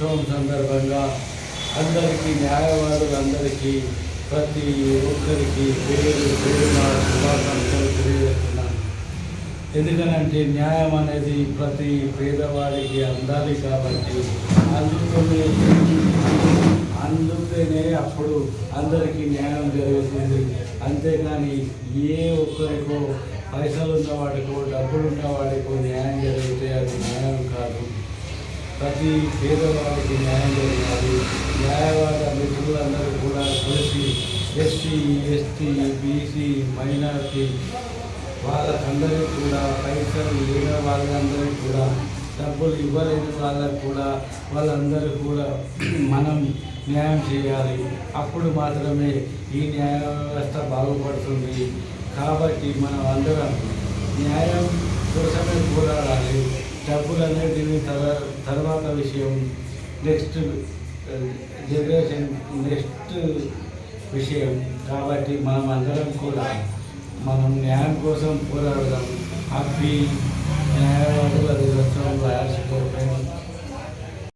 సందర్భంగా అందరికీ న్యాయవాదులందరికీ ప్రతి ఒక్కరికి పేరు పేరున శుభాకాంక్షలు తెలియజేస్తున్నాను. ఎందుకనంటే న్యాయం అనేది ప్రతి పేదవాడికి అందాలి కాబట్టి అందుకనే అందుకనే అప్పుడు అందరికీ న్యాయం జరుగుతుంది. అంతేకాని ఏ ఒక్కరికో పైసలు ఉన్నవాడికో డబ్బులు ఉన్నవాడికో న్యాయం ప్రతి పేదవాడికి న్యాయం జరగాలి. న్యాయవాద మిత్రులందరూ కూడా కలిసి ఎస్సీ ఎస్టీ బీసీ మైనార్టీ వాళ్ళకందరికీ కూడా పైసలు లేని వాళ్ళందరికీ కూడా డబ్బులు ఇవ్వలేని వాళ్ళకు కూడా వాళ్ళందరూ కూడా మనం న్యాయం చేయాలి. అప్పుడు మాత్రమే ఈ న్యాయ వ్యవస్థ బాగుపడుతుంది. కాబట్టి మనం అందరం న్యాయం కోసమే కూడా డబ్బులు అనేటివి తర- తర్వాత విషయం. నెక్స్ట్ జనరేషన్ నెక్స్ట్ విషయం. కాబట్టి మనం అందరం కూడా మనం న్యాయం కోసం పోరాడదాం. హ్యాపీ న్యాయవాదుల అది రాయాల్సి